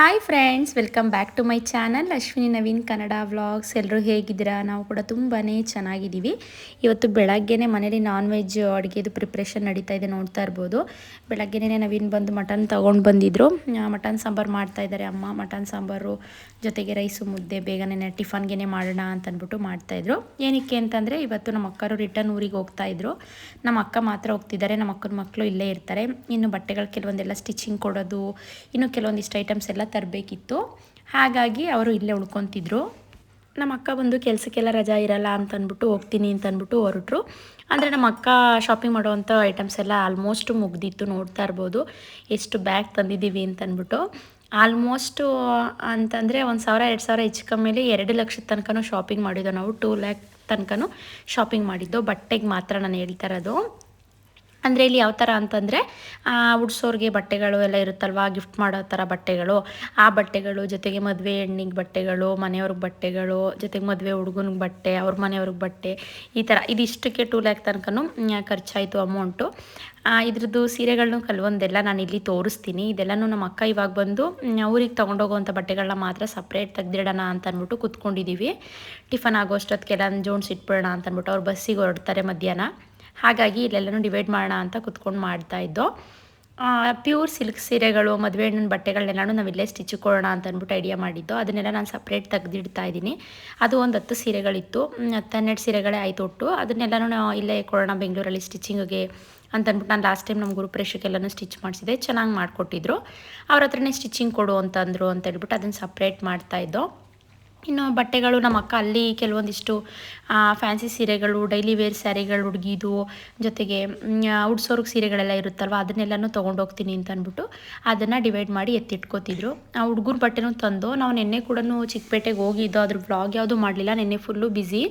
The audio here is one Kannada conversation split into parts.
Hi friends welcome back to my channel Ashwini Naveen Kannada vlogs ಎಲ್ಲರೂ ಹೇಗಿದ್ದೀರಾ? ನಾವು ಕೂಡ ತುಂಬಾ ಚೆನ್ನಾಗಿದ್ದೀವಿ. ಇವತ್ತು ಬೆಳಗ್ಗೆನೇ ಮನೇಲಿ ನಾನ್ ವೆಜ್ ಅಡುಗೆದು ಪ್ರಿಪ್ರೇಷನ್ ನಡೀತಾ ಇದೆ ನೋಡ್ತಾ ಇರ್ಬೋದು. ಬೆಳಗ್ಗೆನೇ ನವೀನ್ ಬಂದು ಮಟನ್ ತೊಗೊಂಡು ಬಂದಿದ್ರು. ಮಟನ್ ಸಾಂಬಾರು ಮಾಡ್ತಾ ಇದ್ದಾರೆ ಅಮ್ಮ. ಮಟನ್ ಸಾಂಬಾರು ಜೊತೆಗೆ ರೈಸು ಮುದ್ದೆ ಬೇಗನೆ ಟಿಫನ್ಗೆ ಮಾಡೋಣ ಅಂತ ಅಂದ್ಬಿಟ್ಟು ಮಾಡ್ತಾಯಿದ್ರು ಏನಕ್ಕೆ ಅಂತಂದರೆ, ಇವತ್ತು ನಮ್ಮ ಅಕ್ಕರು ರಿಟರ್ನ್ ಊರಿಗೆ ಹೋಗ್ತಾ ಇದ್ರು. ನಮ್ಮ ಅಕ್ಕ ಮಾತ್ರ ಹೋಗ್ತಿದ್ದಾರೆ. ನಮ್ಮ ಅಕ್ಕನ ಮಕ್ಕಳು ಇಲ್ಲೇ ಇರ್ತಾರೆ. ಇನ್ನು ಬಟ್ಟೆಗಳು ಕೆಲವೊಂದೆಲ್ಲ ಸ್ಟಿಚಿಂಗ್ ಕೊಡೋದು, ಇನ್ನು ಕೆಲವೊಂದಿಷ್ಟು ಐಟಮ್ಸ್ ಎಲ್ಲ ತರಬೇಕಿತ್ತು. ಹಾಗಾಗಿ ಅವರು ಇಲ್ಲೇ ಉಳ್ಕೊತಿದ್ರು. ನಮ್ಮ ಅಕ್ಕ ಬಂದು ಕೆಲಸಕ್ಕೆಲ್ಲ ರಜಾ ಇರಲ್ಲ ಅಂತ ಅಂದ್ಬಿಟ್ಟು ಹೋಗ್ತೀನಿ ಅಂತ ಅಂದ್ಬಿಟ್ಟು ಹೊರಟ್ರು. ಅಂದರೆ ನಮ್ಮ ಅಕ್ಕ ಶಾಪಿಂಗ್ ಮಾಡುವಂಥ ಐಟಮ್ಸ್ ಎಲ್ಲ ಆಲ್ಮೋಸ್ಟ್ ಮುಗ್ದಿತ್ತು, ನೋಡ್ತಾ ಇರ್ಬೋದು. ಎಷ್ಟು ಬ್ಯಾಗ್ ತಂದಿದ್ದೀವಿ ಅಂತ ಅಂದ್ಬಿಟ್ಟು. ಆಲ್ಮೋಸ್ಟು ಅಂತಂದರೆ ಒಂದು ಸಾವಿರ, ಎರಡು ಸಾವಿರ ಹೆಚ್ಚು ಕಮ್ಮಿಲಿ ಎರಡು ಲಕ್ಷದ ತನಕನೂ ಶಾಪಿಂಗ್ ಮಾಡಿದ್ದೋ ನಾವು ಟೂ ಲ್ಯಾಕ್ ತನಕನೂ ಶಾಪಿಂಗ್ ಮಾಡಿದ್ದು ಬಟ್ಟೆಗೆ ಮಾತ್ರ ನಾನು ಹೇಳ್ತಾ ಇರೋದು. ಅಂದರೆ ಇಲ್ಲಿ ಯಾವ ಥರ ಅಂತಂದರೆ ಉಡ್ಸೋರಿಗೆ ಬಟ್ಟೆಗಳು ಎಲ್ಲ ಇರುತ್ತಲ್ವಾ ಗಿಫ್ಟ್ ಮಾಡೋ ಥರ ಬಟ್ಟೆಗಳು. ಆ ಬಟ್ಟೆಗಳು ಜೊತೆಗೆ ಮದುವೆ ಹೆಣ್ಣಿಗೆ ಬಟ್ಟೆಗಳು, ಮನೆಯವ್ರಿಗೆ ಬಟ್ಟೆಗಳು, ಜೊತೆಗೆ ಮದುವೆ ಹುಡುಗನಿಗೆ ಬಟ್ಟೆ, ಅವ್ರ ಮನೆಯವ್ರಿಗೆ ಬಟ್ಟೆ, ಈ ಥರ ಇದಿಷ್ಟಕ್ಕೆ ಟೂ ಲ್ಯಾಕ್ ತನಕನೂ ಖರ್ಚಾಯಿತು ಅಮೌಂಟು. ಇದ್ರದ್ದು ಸೀರೆಗಳನ್ನೂ ಕೆಲವೊಂದೆಲ್ಲ ನಾನು ಇಲ್ಲಿ ತೋರಿಸ್ತೀನಿ. ಇದೆಲ್ಲನೂ ನಮ್ಮ ಅಕ್ಕ ಇವಾಗ ಬಂದು ಊರಿಗೆ ತೊಗೊಂಡೋಗುವಂಥ ಬಟ್ಟೆಗಳನ್ನ ಮಾತ್ರ ಸಪ್ರೇಟ್ ತೆಗ್ದಿಡೋಣ ಅಂತ ಅಂದ್ಬಿಟ್ಟು ಕೂತ್ಕೊಂಡಿದ್ದೀವಿ ಟಿಫನ್ ಆಗೋಷ್ಟೊತ್ತಿಗೆಲ್ಲ ಜೋಡಿಸಿಟ್ಬಿಡೋಣ ಅಂತ ಅಂದ್ಬಿಟ್ಟು ಅವ್ರು ಬಸ್ಸಿಗೆ ಹೊರಡ್ತಾರೆ ಮಧ್ಯಾಹ್ನ. ಹಾಗಾಗಿ ಇಲ್ಲೆಲ್ಲನೂ ಡಿವೈಡ್ ಮಾಡೋಣ ಅಂತ ಕುತ್ಕೊಂಡು ಮಾಡ್ತಾಯಿದ್ದೋ ಪ್ಯೂರ್ ಸಿಲ್ಕ್ ಸೀರೆಗಳು, ಮದುವೆ ಹಣ್ಣಿನ ಬಟ್ಟೆಗಳನ್ನೆಲ್ಲನೂ ನಾವಿಲ್ಲೇ ಸ್ಟಿಚ್ ಕೊಡೋಣ ಅಂತ ಅಂದ್ಬಿಟ್ಟು ಐಡಿಯಾ ಮಾಡಿದ್ದು. ಅದನ್ನೆಲ್ಲ ನಾನು ಸಪ್ರೇಟ್ ತೆಗೆದಿಡ್ತಾ ಇದ್ದೀನಿ. ಅದು ಒಂದು ಹತ್ತು ಸೀರೆಗಳಿತ್ತು. ಹತ್ತು ಹನ್ನೆರಡು ಸೀರೆಗಳೇ ಆಯಿತು ಒಟ್ಟು ಅದನ್ನೆಲ್ಲನೂ ನಾವು ಇಲ್ಲೇ ಕೊಡೋಣ ಬೆಂಗಳೂರಲ್ಲಿ ಸ್ಟಿಚಿಂಗಿಗೆ ಅಂತ ಅಂದ್ಬಿಟ್ಟು ನಾನು ಲಾಸ್ಟ್ ಟೈಮ್ ನಮ್ಮ ಗುರುಪ್ರೇಷಕ್ಕೆಲ್ಲನೂ ಸ್ಟಿಚ್ ಮಾಡಿಸಿದೆ. ಚೆನ್ನಾಗಿ ಮಾಡಿಕೊಟ್ಟಿದ್ರು. ಅವ್ರ ಹತ್ರನೇ ಸ್ಟಿಚಿಂಗ್ ಕೊಡು ಅಂತಂದರು ಅಂತ ಹೇಳ್ಬಿಟ್ಟು ಅದನ್ನು ಸಪ್ರೇಟ್ ಮಾಡ್ತಾಯಿದ್ದೋ ಇನ್ನು ಬಟ್ಟೆಗಳು ನಮ್ಮ ಅಕ್ಕ ಅಲ್ಲಿ ಕೆಲವೊಂದಿಷ್ಟು ಫ್ಯಾನ್ಸಿ ಸೀರೆಗಳು ಡೈಲಿ ವೇರ್ ಸ್ಯಾರಿಗಳು ಹುಡುಗಿದು ಜೊತೆಗೆ ಉಡ್ಸೋರ್ಗೆ ಸೀರೆಗಳೆಲ್ಲ ಇರುತ್ತಲ್ವ, ಅದನ್ನೆಲ್ಲನೂ ತೊಗೊಂಡೋಗ್ತೀನಿ ಅಂತ ಅಂದ್ಬಿಟ್ಟು ಅದನ್ನು ಡಿವೈಡ್ ಮಾಡಿ ಎತ್ತಿಟ್ಕೋತಿದ್ರು. ಆ, ಹುಡುಗರ ಬಟ್ಟೆನೂ ತಂದು, ನಾವು ನಿನ್ನೆ ಕೂಡ ಚಿಕ್ಕಪೇಟೆಗೆ ಹೋಗಿದ್ದು ಅದ್ರ ಬ್ಲಾಗ್ ಯಾವುದು ಮಾಡಲಿಲ್ಲ, ನಿನ್ನೆ ಫುಲ್ಲು ಬ್ಯುಸಿ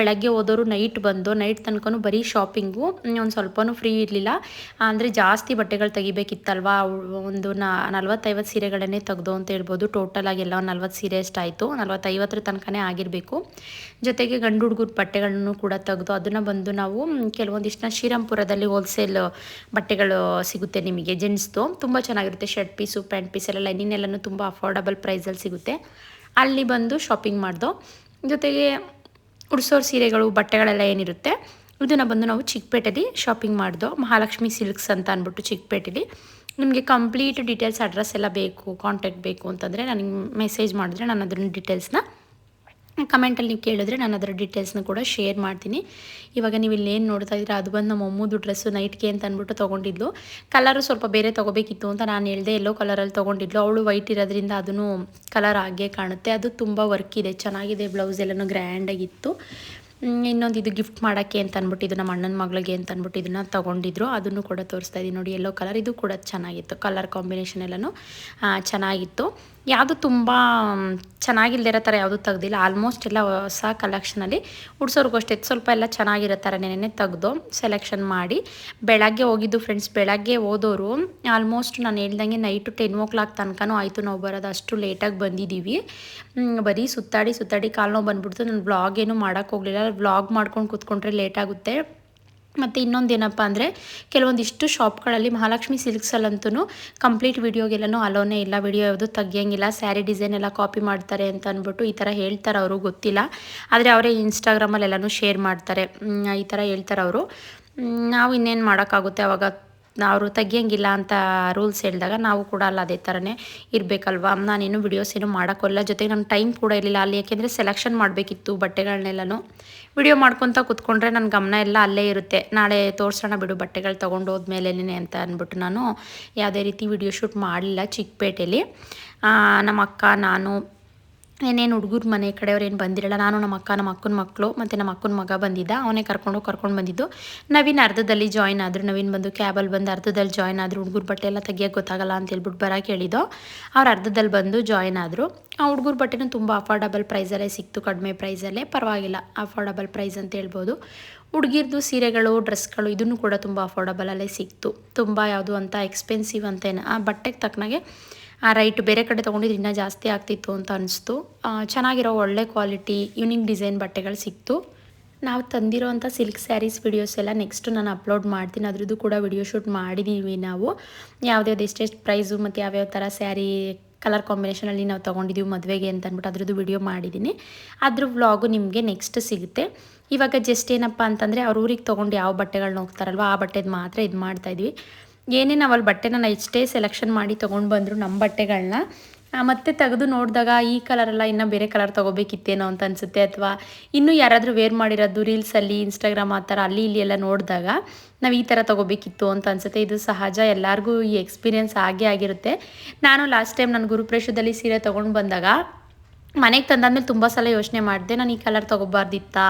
ಬೆಳಗ್ಗೆ ಹೋದವರು ನೈಟ್ ಬಂದು ನೈಟ್ ತನಕ ಬರೀ ಶಾಪಿಂಗು ಒಂದು ಸ್ವಲ್ಪನೂ ಫ್ರೀ ಇರಲಿಲ್ಲ. ಅಂದರೆ ಜಾಸ್ತಿ ಬಟ್ಟೆಗಳು ತೆಗಿಬೇಕಿತ್ತಲ್ವ, ಒಂದು ನಲ್ವತ್ತೈವತ್ತು ಸೀರೆಗಳನ್ನೇ ತೆಗ್ದು ಅಂತ ಹೇಳ್ಬೋದು ಟೋಟಲಾಗಿ ಎಲ್ಲ ಒಂದು ನಲ್ವತ್ತು ಸೀರೆ ಎಷ್ಟಾಯಿತು ನಲ್ವತ್ತು ಐವತ್ತರ ತನಕನೇ ಆಗಿರಬೇಕು. ಜೊತೆಗೆ ಗಂಡು ಹುಡುಗರ ಬಟ್ಟೆಗಳನ್ನು ಕೂಡ ತೆಗೆದು ಅದನ್ನು ಬಂದು ನಾವು ಕೆಲವೊಂದಿಷ್ಟು ಶ್ರೀರಾಮ್ಪುರದಲ್ಲಿ ಹೋಲ್ಸೇಲ್ ಬಟ್ಟೆಗಳು ಸಿಗುತ್ತೆ ನಿಮಗೆ, ಜೆಂಟ್ಸ್ದು. ತುಂಬ ಚೆನ್ನಾಗಿರುತ್ತೆ, ಶರ್ಟ್ ಪೀಸು, ಪ್ಯಾಂಟ್ ಪೀಸ್ ಎಲ್ಲ, ಲೈನಿನೆಲ್ಲನೂ ತುಂಬ ಅಫೋರ್ಡಬಲ್ ಪ್ರೈಸಲ್ಲಿ ಸಿಗುತ್ತೆ. ಅಲ್ಲಿ ಬಂದು ಶಾಪಿಂಗ್ ಮಾಡ್ದೋ. ಜೊತೆಗೆ ಉಡ್ಸೋರ್ ಸೀರೆಗಳು, ಬಟ್ಟೆಗಳೆಲ್ಲ ಏನಿರುತ್ತೆ, ಇದನ್ನು ಬಂದು ನಾವು ಚಿಕ್ಕಪೇಟೆಲಿ ಶಾಪಿಂಗ್ ಮಾಡ್ದೋ. ಮಹಾಲಕ್ಷ್ಮಿ ಸಿಲ್ಕ್ಸ್ ಅಂತ ಅಂದ್ಬಿಟ್ಟು ಚಿಕ್ಕಪೇಟೆಲಿ. ನಿಮಗೆ ಕಂಪ್ಲೀಟ್ ಡೀಟೇಲ್ಸ್ ಅಡ್ರೆಸ್ ಎಲ್ಲ ಬೇಕು ಕಾಂಟ್ಯಾಕ್ಟ್ ಬೇಕು ಅಂತಂದರೆ ನನಗೆ ಮೆಸೇಜ್ ಮಾಡಿದ್ರೆ ನಾನು ಅದ್ರ ಡೀಟೇಲ್ಸ್ನ ಕಮೆಂಟಲ್ಲಿ ನೀವು ಕೇಳಿದ್ರೆ ನಾನು ಅದರ ಡೀಟೇಲ್ಸ್ನ ಕೂಡ ಶೇರ್ ಮಾಡ್ತೀನಿ. ಇವಾಗ ನೀವು ಇಲ್ಲೇನು ನೋಡ್ತಾ ಇದ್ರೆ ಅದು ಬಂದು ನಮ್ಮ ಅಮ್ಮದು ಡ್ರೆಸ್ಸು ನೈಟ್ಗೆ ಅಂತ ಅಂದ್ಬಿಟ್ಟು ತೊಗೊಂಡಿದ್ಲು. ಕಲರು ಸ್ವಲ್ಪ ಬೇರೆ ತೊಗೋಬೇಕಿತ್ತು ಅಂತ ನಾನು ಹೇಳಿದೆ, ಎಲ್ಲೋ ಕಲರಲ್ಲಿ ತೊಗೊಂಡಿದ್ಲು. ಅವಳು ವೈಟ್ ಇರೋದ್ರಿಂದ ಅದನ್ನು ಕಲರ್ ಆಗೇ ಕಾಣುತ್ತೆ. ಅದು ತುಂಬ ವರ್ಕ್ ಇದೆ, ಚೆನ್ನಾಗಿದೆ ಬ್ಲೌಸ್ ಎಲ್ಲನೂ ಗ್ರ್ಯಾಂಡಾಗಿತ್ತು ಇನ್ನೊಂದು ಇದು ಗಿಫ್ಟ್ ಮಾಡೋಕ್ಕೆ ಅಂತ ಅಂದ್ಬಿಟ್ಟು ಇದು ನಮ್ಮ ಅಣ್ಣನ ಮಗಳಿಗೆ ಅಂತ ಅಂದ್ಬಿಟ್ಟು ಇದನ್ನು ತೊಗೊಂಡಿದ್ರು, ಅದನ್ನು ಕೂಡ ತೋರಿಸ್ತಾ ಇದ್ದೀನಿ. ನೋಡಿ ಎಲ್ಲೋ ಕಲರ್ ಇದು ಕೂಡ ಚೆನ್ನಾಗಿತ್ತು. ಕಲರ್ ಕಾಂಬಿನೇಷನ್ ಎಲ್ಲನೂ ಚೆನ್ನಾಗಿತ್ತು. ಯಾವುದು ತುಂಬ ಚೆನ್ನಾಗಿಲ್ದಿರೋ ಥರ ಯಾವುದು ತೆಗ್ದಿಲ್ಲ. ಆಲ್ಮೋಸ್ಟ್ ಎಲ್ಲ ಹೊಸ ಕಲೆಕ್ಷನಲ್ಲಿ ಉಡ್ಸೋರ್ಗೂ ಅಷ್ಟೇ, ಸ್ವಲ್ಪ ಎಲ್ಲ ಚೆನ್ನಾಗಿರೋ ಥರ ನೆನೆ ತೆಗ್ದು ಸೆಲೆಕ್ಷನ್ ಮಾಡಿ. ಬೆಳಗ್ಗೆ ಹೋಗಿದ್ದು ಫ್ರೆಂಡ್ಸ್ ಬೆಳಗ್ಗೆ ಹೋದೋರು ಆಲ್ಮೋಸ್ಟ್ ನಾನು ಹೇಳ್ದಂಗೆ ನೈಟು ಟೆನ್ ಓ ಕ್ಲಾಕ್ ತನಕನೂ ಆಯಿತು, ನಾವು ಬರೋದು ಅಷ್ಟು ಲೇಟಾಗಿ ಬಂದಿದ್ದೀವಿ. ಬರೀ ಸುತ್ತಾಡಿ ಸುತ್ತಾಡಿ ಕಾಲು ನೋವು ಬಂದ್ಬಿಡ್ತು. ನಾನು ಬ್ಲಾಗ್ ಏನೂ ಮಾಡೋಕ್ಕೆ ಹೋಗಲಿಲ್ಲ. ವ್ಲಾಗ್ ಮಾಡ್ಕೊಂಡು ಕೂತ್ಕೊಂಡ್ರೆ ಲೇಟಾಗುತ್ತೆ ಮತ್ತು ಇನ್ನೊಂದು ಏನಪ್ಪ ಅಂದರೆ, ಕೆಲವೊಂದಿಷ್ಟು ಶಾಪ್ಗಳಲ್ಲಿ ಮಹಾಲಕ್ಷ್ಮಿ ಸಿಲ್ಕ್ಸಲ್ಲಂತೂ ಕಂಪ್ಲೀಟ್ ವೀಡಿಯೋಗೆಲ್ಲನೂ ಅಲೋನೇ ಇಲ್ಲ ವಿಡಿಯೋ ಯಾವುದು ತೆಗಿಯಂಗಿಲ್ಲ ಸ್ಯಾರಿ ಡಿಸೈನ್ ಎಲ್ಲ ಕಾಪಿ ಮಾಡ್ತಾರೆ ಅಂತ ಅಂದ್ಬಿಟ್ಟು ಈ ಥರ ಹೇಳ್ತಾರೆ ಅವರು, ಗೊತ್ತಿಲ್ಲ. ಆದರೆ ಅವರೇ ಇನ್ಸ್ಟಾಗ್ರಾಮಲ್ಲೆಲ್ಲನೂ ಶೇರ್ ಮಾಡ್ತಾರೆ. ಈ ಥರ ಹೇಳ್ತಾರೆ ಅವರು. ನಾವು ಇನ್ನೇನು ಮಾಡೋಕ್ಕಾಗುತ್ತೆ ಅವಾಗ? ಅವರು ತೆಗಿಯಂಗಿಲ್ಲ ಅಂತ ರೂಲ್ಸ್ ಹೇಳಿದಾಗ ನಾವು ಕೂಡ ಅಲ್ಲ ಅದೇ ಥರನೇ ಇರಬೇಕಲ್ವ? ನಾನೇನು ವಿಡಿಯೋಸ್ ಏನು ಮಾಡೋಕ್ಕಲ್ಲ. ಜೊತೆಗೆ ನಮ್ಮ ಟೈಮ್ ಕೂಡ ಇರಲಿಲ್ಲ. ಅಲ್ಲಿ ಯಾಕೆಂದರೆ ಸೆಲೆಕ್ಷನ್ ಮಾಡಬೇಕಿತ್ತು ಬಟ್ಟೆಗಳನ್ನೆಲ್ಲನೂ ವಿಡಿಯೋ ಮಾಡ್ಕೊತ ಕೂತ್ಕೊಂಡ್ರೆ ನನ್ನ ಗಮನ ಎಲ್ಲ ಅಲ್ಲೇ ಇರುತ್ತೆ. ನಾಳೆ ತೋರಿಸೋಣ ಬಿಡು, ಬಟ್ಟೆಗಳು ತೊಗೊಂಡು ಹೋದ್ಮೇಲೇನೆ ಅಂತ ಅಂದ್ಬಿಟ್ಟು ನಾನು ಯಾವುದೇ ರೀತಿ ವಿಡಿಯೋ ಶೂಟ್ ಮಾಡಲಿಲ್ಲ ಚಿಕ್ಕಪೇಟೆಯಲ್ಲಿ ನಮ್ಮ ಅಕ್ಕ ನಾನು ಏನೇನು ಹುಡುಗರ ಮನೆ ಕಡೆಯವ್ರು ಏನು ಬಂದಿರಲ್ಲ, ನಾನು ನಮ್ಮ ಅಕ್ಕ ನಮ್ಮ ಅಕ್ಕನ ಮಕ್ಕಳು ಮತ್ತು ನಮ್ಮ ಅಕ್ಕನ ಮಗ ಬಂದಿದ್ದ, ಅವನೇ ಕರ್ಕೊಂಡು ಕರ್ಕೊಂಡು ಬಂದಿದ್ದು. ನವೀನ್ ಅರ್ಧದಲ್ಲಿ ಜಾಯ್ನ್ ಆದರು, ನವೀನ್ ಬಂದು ಕ್ಯಾಬಲ್ಲಿ ಬಂದು ಅರ್ಧದಲ್ಲಿ ಜಾಯ್ನ್ ಆದರು, ಹುಡುಗರ ಬಟ್ಟೆ ಎಲ್ಲ ತೆಗಿಯೋಕ್ಕೆ ಗೊತ್ತಾಗಲ್ಲ ಅಂತ ಹೇಳ್ಬಿಟ್ಟು ಬರೋಕೆ ಹೇಳಿದ್ದೋ. ಅವ್ರು ಅರ್ಧದಲ್ಲಿ ಬಂದು ಜಾಯ್ನ್ ಆದರು. ಆ ಹುಡುಗರ ಬಟ್ಟೆನೂ ತುಂಬ ಅಫೋರ್ಡಬಲ್ ಪ್ರೈಸಲ್ಲೇ ಸಿಕ್ತು, ಕಡಿಮೆ ಪ್ರೈಸಲ್ಲೇ ಪರವಾಗಿಲ್ಲ ಅಫೋರ್ಡಬಲ್ ಪ್ರೈಸ್ ಅಂತ ಹೇಳ್ಬೋದು. ಹುಡುಗಿರ್ದು ಸೀರೆಗಳು ಡ್ರೆಸ್ಗಳು ಇದನ್ನು ಕೂಡ ತುಂಬ ಅಫೋರ್ಡಬಲಲ್ಲೇ ಸಿಕ್ತು. ತುಂಬ ಯಾವುದು ಅಂತ ಎಕ್ಸ್ಪೆನ್ಸಿವ್ ಅಂತೇನು ಆ ಬಟ್ಟೆಗೆ ತಕ್ಕನಾಗೆ ಆ ರೈಟ್ ಬೇರೆ ಕಡೆ ತೊಗೊಂಡಿದ್ರೆ ಇನ್ನೂ ಜಾಸ್ತಿ ಆಗ್ತಿತ್ತು ಅಂತ ಅನಿಸ್ತು. ಚೆನ್ನಾಗಿರೋ ಒಳ್ಳೆ ಕ್ವಾಲಿಟಿ, ಯುನಿಕ್ ಡಿಸೈನ್ ಬಟ್ಟೆಗಳು ಸಿಕ್ತು. ನಾವು ತಂದಿರೋವಂಥ ಸಿಲ್ಕ್ ಸ್ಯಾರೀಸ್ ವಿಡಿಯೋಸ್ ಎಲ್ಲ ನೆಕ್ಸ್ಟ್ ನಾನು ಅಪ್ಲೋಡ್ ಮಾಡ್ತೀನಿ. ಅದ್ರದ್ದು ಕೂಡ ವಿಡಿಯೋ ಶೂಟ್ ಮಾಡಿದ್ದೀವಿ ನಾವು. ಯಾವುದ್ಯಾವ್ದು ಎಷ್ಟೆಷ್ಟು ಪ್ರೈಸು ಮತ್ತು ಯಾವ್ಯಾವ ಥರ ಸ್ಯಾರಿ ಕಲರ್ ಕಾಂಬಿನೇಷನಲ್ಲಿ ನಾವು ತೊಗೊಂಡಿದ್ದೀವಿ ಮದುವೆಗೆ ಅಂತ ಅಂದ್ಬಿಟ್ಟು ಅದ್ರದ್ದು ವಿಡಿಯೋ ಮಾಡಿದ್ದೀನಿ ಅದ್ರ ವ್ಲಾಗು ನಿಮಗೆ ನೆಕ್ಸ್ಟ್ ಸಿಗುತ್ತೆ. ಇವಾಗ ಜಸ್ಟ್ ಏನಪ್ಪ ಅಂತಂದರೆ ಅವ್ರ ಊರಿಗೆ ತೊಗೊಂಡು ಯಾವ ಬಟ್ಟೆಗಳನ್ನ ಹೋಗ್ತಾರಲ್ವ, ಆ ಬಟ್ಟೆದು ಮಾತ್ರ ಇದು ಮಾಡ್ತಾಯಿದ್ವಿ ಏನೇ ನಾವು ಅಲ್ಲಿ ಬಟ್ಟೆನ ನಾವು ಎಷ್ಟೇ ಸೆಲೆಕ್ಷನ್ ಮಾಡಿ ತೊಗೊಂಡು ಬಂದರು ನಮ್ಮ ಬಟ್ಟೆಗಳನ್ನ ಮತ್ತೆ ತೆಗೆದು ನೋಡಿದಾಗ ಈ ಕಲರೆಲ್ಲ ಇನ್ನೂ ಬೇರೆ ಕಲರ್ ತೊಗೋಬೇಕಿತ್ತೇನೋ ಅಂತ ಅನಿಸುತ್ತೆ ಅಥವಾ ಇನ್ನೂ ಯಾರಾದರೂ ವೇರ್ ಮಾಡಿರೋದು ರೀಲ್ಸಲ್ಲಿ ಇನ್ಸ್ಟಾಗ್ರಾಮ್ ಆ ಥರ ಅಲ್ಲಿ, ಇಲ್ಲಿ ಎಲ್ಲ ನೋಡಿದಾಗ ನಾವು ಈ ಥರ ತೊಗೋಬೇಕಿತ್ತು ಅಂತ ಅನಿಸುತ್ತೆ. ಇದು ಸಹಜ, ಎಲ್ಲರಿಗೂ ಈ ಎಕ್ಸ್ಪೀರಿಯೆನ್ಸ್ ಆಗೇ ಆಗಿರುತ್ತೆ. ನಾನು ಲಾಸ್ಟ್ ಟೈಮ್ ನಾನು ಗುರುಪ್ರೇಷದಲ್ಲಿ ಸೀರೆ ತೊಗೊಂಡು ಬಂದಾಗ ಮನೆಗೆ ತಂದಾದ್ಮೇಲೆ ತುಂಬ ಸಲ ಯೋಚನೆ ಮಾಡಿದೆ, ನಾನು ಈ ಕಲರ್ ತೊಗೋಬಾರ್ದಿತ್ತಾ?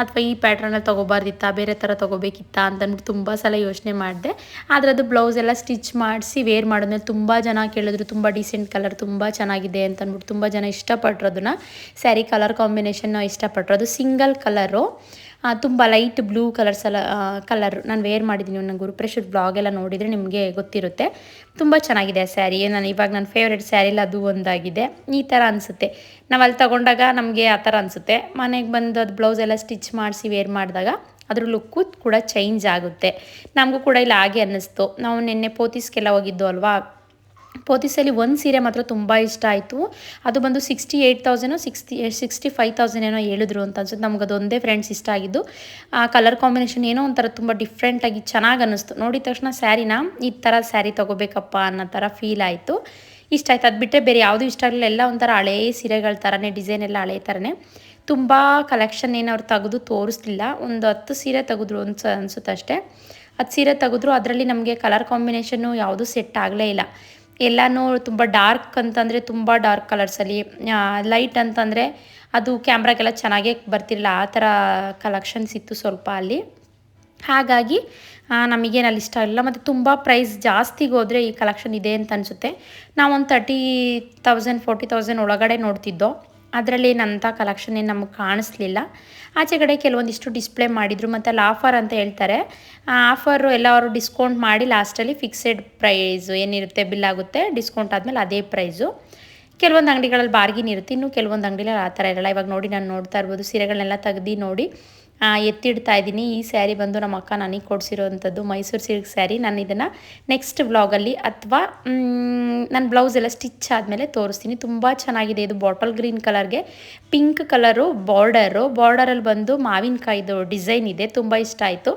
ಅಥವಾ ಈ ಪ್ಯಾಟ್ರನಲ್ಲಿ ತೊಗೋಬಾರ್ದಿತ್ತಾ? ಬೇರೆ ಥರ ತೊಗೋಬೇಕಿತ್ತಾ? ಅಂತಂದ್ಬಿಟ್ಟು ತುಂಬ ಸಲ ಯೋಚನೆ ಮಾಡಿದೆ. ಆದರೆ ಅದು ಬ್ಲೌಸ್ ಎಲ್ಲ ಸ್ಟಿಚ್ ಮಾಡಿಸಿ ವೇರ್ ಮಾಡಿದ್ಮೇಲೆ ತುಂಬ ಜನ ಕೇಳಿದ್ರು, ತುಂಬ ಡೀಸೆಂಟ್ ಕಲರ್ ತುಂಬ ಚೆನ್ನಾಗಿದೆ ಅಂತಂದ್ಬಿಟ್ಟು ತುಂಬ ಜನ ಇಷ್ಟಪಟ್ಟರು ಅದನ್ನು. ಸ್ಯಾರಿ ಕಲರ್ ಕಾಂಬಿನೇಷನ್ ಇಷ್ಟಪಟ್ಟರು ಅದು ಸಿಂಗಲ್ ಕಲರು ತುಂಬ ಲೈಟ್ ಬ್ಲೂ ಕಲರ್ಸ್ ಎಲ್ಲ ಕಲರ್ ನಾನು ವೇರ್ ಮಾಡಿದ್ದೀನಿ ನನ್ನ ಗುರುಪ್ರೇಶ್ವರ್ ಬ್ಲಾಗ್ ಎಲ್ಲ ನೋಡಿದರೆ ನಿಮಗೆ ಗೊತ್ತಿರುತ್ತೆ. ತುಂಬ ಚೆನ್ನಾಗಿದೆ ಆ ಸ್ಯಾರಿ ನಾನು ಇವಾಗ ನನ್ನ ಫೇವ್ರೆಟ್ ಸ್ಯಾರಿಲಿ ಅದು ಒಂದಾಗಿದೆ. ಈ ಥರ ಅನಿಸುತ್ತೆ. ನಾವು ಅಲ್ಲಿ ತಗೊಂಡಾಗ ನಮಗೆ ಆ ಥರ ಅನಿಸುತ್ತೆ. ಮನೆಗೆ ಬಂದು ಅದು ಬ್ಲೌಸ್ ಎಲ್ಲ ಸ್ಟಿಚ್ ಮಾಡಿಸಿ ವೇರ್ ಮಾಡಿದಾಗ ಅದ್ರ ಲುಕ್ಕು ಕೂಡ ಚೇಂಜ್ ಆಗುತ್ತೆ. ನಮಗೂ ಕೂಡ ಇಲ್ಲಿ, ಹಾಗೆ ಅನ್ನಿಸ್ತು. ನಾವು ನಿನ್ನೆ ಪೋತಿಸ್ಗೆಲ್ಲ ಹೋಗಿದ್ದು ಅಲ್ವಾ? ಪೋತಿಸಲ್ಲಿ ಒಂದು ಸೀರೆ ಮಾತ್ರ ತುಂಬ ಇಷ್ಟ ಆಯಿತು. ಅದು ಬಂದು sixty eight thousand sixty sixty five thousand ಏನೋ ಹೇಳಿದ್ರು ಅಂತ ಅನ್ಸುತ್ತೆ. ನಮ್ಗೆ ಅದೊಂದೇ ಫ್ರೆಂಡ್ಸ್ ಇಷ್ಟ ಆಗಿದ್ದು. ಆ ಕಲರ್ ಕಾಂಬಿನೇಷನ್ ಏನೋ ಒಂಥರ ತುಂಬ ಡಿಫ್ರೆಂಟಾಗಿ ಚೆನ್ನಾಗಿ ಅನ್ನಿಸ್ತು. ನೋಡಿದ ತಕ್ಷಣ ಸ್ಯಾರಿನ ಈ ಥರ ಸ್ಯಾರಿ ತೊಗೋಬೇಕಪ್ಪ ಅನ್ನೋ ಥರ ಫೀಲ್ ಆಯಿತು. ಇಷ್ಟ ಆಯ್ತು. ಅದು ಬಿಟ್ಟರೆ ಬೇರೆ ಯಾವುದೂ ಇಷ್ಟ ಆಗಲಿಲ್ಲ. ಎಲ್ಲ ಒಂಥರ ಹಳೇ ಸೀರೆಗಳ ಥರನೇ ಡಿಸೈನ್ ಎಲ್ಲ ಹಳೇ ಥರನೇ ತುಂಬ ಕಲೆಕ್ಷನ್ ಏನು ಅವ್ರು ತೆಗೆದು ತೋರಿಸ್ಲಿಲ್ಲ. ಒಂದು ಹತ್ತು ಸೀರೆ ತೆಗೆದ್ರು ಅನ್ಸ ಅನ್ಸುತ್ತೆ ಅಷ್ಟೇ ಹತ್ತು ಸೀರೆ ತೆಗೆದ್ರು. ಅದರಲ್ಲಿ ನಮಗೆ ಕಲರ್ ಕಾಂಬಿನೇಷನ್ನು ಯಾವುದೂ ಸೆಟ್ ಆಗಲೇ ಇಲ್ಲ. ಎಲ್ಲನೂ ತುಂಬ ಡಾರ್ಕ್ ಅಂತಂದರೆ ತುಂಬ ಡಾರ್ಕ್ ಕಲರ್ಸಲ್ಲಿ ಲೈಟ್ ಅಂತಂದರೆ ಅದು ಕ್ಯಾಮ್ರಾಗೆಲ್ಲ ಚೆನ್ನಾಗೇ ಬರ್ತಿರಲಿಲ್ಲ, ಆ ಥರ ಕಲೆಕ್ಷನ್ಸ್ ಇತ್ತು ಸ್ವಲ್ಪ ಅಲ್ಲಿ. ಹಾಗಾಗಿ ನಮಗೇನು ಅಲ್ಲಿ ಇಷ್ಟ ಇಲ್ಲ ಮತ್ತು ತುಂಬ ಪ್ರೈಸ್ ಜಾಸ್ತಿಗೆ ಹೋದರೆ ಈ ಕಲೆಕ್ಷನ್ ಇದೆ ಅಂತ ಅನಿಸುತ್ತೆ. ನಾವೊಂದು ತರ್ಟಿ ತೌಸಂಡ್ ಫೋರ್ಟಿ ತೌಸಂಡ್ ಒಳಗಡೆ ನೋಡ್ತಿದ್ದೋ. ಅದರಲ್ಲಿ ಏನಂಥ ಕಲೆಕ್ಷನ್ ಏನು ನಮಗೆ ಕಾಣಿಸ್ಲಿಲ್ಲ. ಆಚೆ ಕಡೆ ಕೆಲವೊಂದಿಷ್ಟು ಡಿಸ್ಪ್ಲೇ ಮಾಡಿದರು, ಮತ್ತು ಅಲ್ಲಿ ಆಫರ್ ಅಂತ ಹೇಳ್ತಾರೆ. ಆ ಆಫರು ಎಲ್ಲ ಅವರು ಡಿಸ್ಕೌಂಟ್ ಮಾಡಿ ಲಾಸ್ಟಲ್ಲಿ ಫಿಕ್ಸೆಡ್ ಪ್ರೈಸು ಏನಿರುತ್ತೆ ಬಿಲ್ ಆಗುತ್ತೆ ಡಿಸ್ಕೌಂಟ್ ಆದಮೇಲೆ ಅದೇ ಪ್ರೈಸು ಕೆಲವೊಂದು ಅಂಗಡಿಗಳಲ್ಲಿ ಬಾರ್ಗಿನ್ ಇರುತ್ತೆ, ಇನ್ನು ಕೆಲವೊಂದು ಅಂಗಡಿಗಳಲ್ಲಿ ಆ ಥರ ಇರಲ್ಲ. ಇವಾಗ ನೋಡಿ, ನಾನು ನೋಡ್ತಾ ಇರ್ಬೋದು, ಸೀರೆಗಳನ್ನೆಲ್ಲ ತೆಗ್ದು ನೋಡಿ. ಎತ್ತಿಡ್ತಾ ಇದ್ದೀನಿ. ಈ ಸ್ಯಾರಿ ಬಂದು ನಮ್ಮ ಅಕ್ಕ ನನಗೆ ಕೊಡಿಸಿರೋವಂಥದ್ದು ಮೈಸೂರು ಸಿಲ್ಕ್ ಸ್ಯಾರಿ. ನಾನು ಇದನ್ನು ನೆಕ್ಸ್ಟ್ ವ್ಲಾಗಲ್ಲಿ ಅಥವಾ ನನ್ನ ಬ್ಲೌಸ್ ಎಲ್ಲ ಸ್ಟಿಚ್ ಆದಮೇಲೆ ತೋರಿಸ್ತೀನಿ. ತುಂಬ ಚೆನ್ನಾಗಿದೆ. ಇದು ಬಾಟಲ್ ಗ್ರೀನ್ ಕಲರ್ಗೆ ಪಿಂಕ್ ಕಲರು ಬಾರ್ಡರು ಬಾರ್ಡರಲ್ಲಿ ಬಂದು ಮಾವಿನಕಾಯಿದು ಡಿಸೈನ್ ಇದೆ. ತುಂಬ ಇಷ್ಟ ಆಯಿತು.